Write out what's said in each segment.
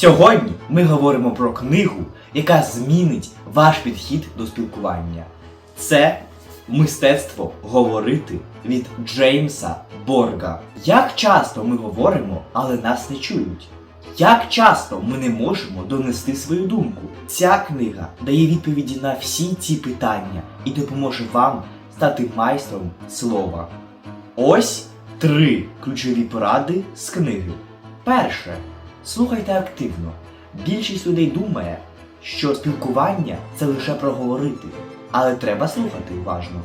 Сьогодні ми говоримо про книгу, яка змінить ваш підхід до спілкування. Це мистецтво говорити від Джеймса Борга. Як часто ми говоримо, але нас не чують? Як часто ми не можемо донести свою думку? Ця книга дає відповіді на всі ці питання і допоможе вам стати майстром слова. Ось три ключові поради з книги. Перше. Слухайте активно. Більшість людей думає, що спілкування це лише проговорити, але треба слухати уважно.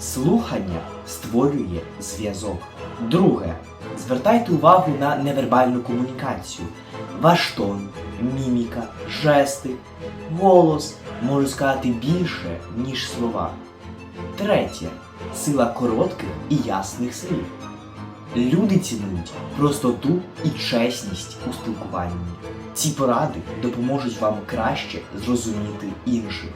Слухання створює зв'язок. Друге. Звертайте увагу на невербальну комунікацію. Ваш тон, міміка, жести, голос можуть сказати більше, ніж слова. Третє. Сила коротких і ясних слів. Люди цінують простоту і чесність у спілкуванні. Ці поради допоможуть вам краще зрозуміти інших,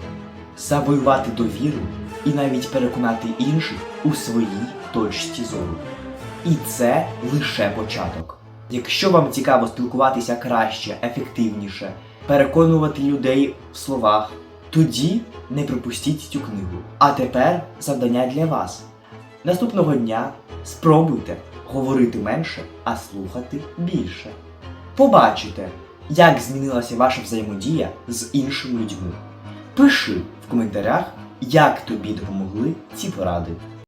завоювати довіру і навіть переконати інших у своїй точці зору. І це лише початок. Якщо вам цікаво спілкуватися краще, ефективніше, переконувати людей в словах, тоді не пропустіть цю книгу. А тепер завдання для вас. Наступного дня спробуйте говорити менше, а слухати більше. Побачите, як змінилася ваша взаємодія з іншими людьми. Пиши в коментарях, як тобі допомогли ці поради.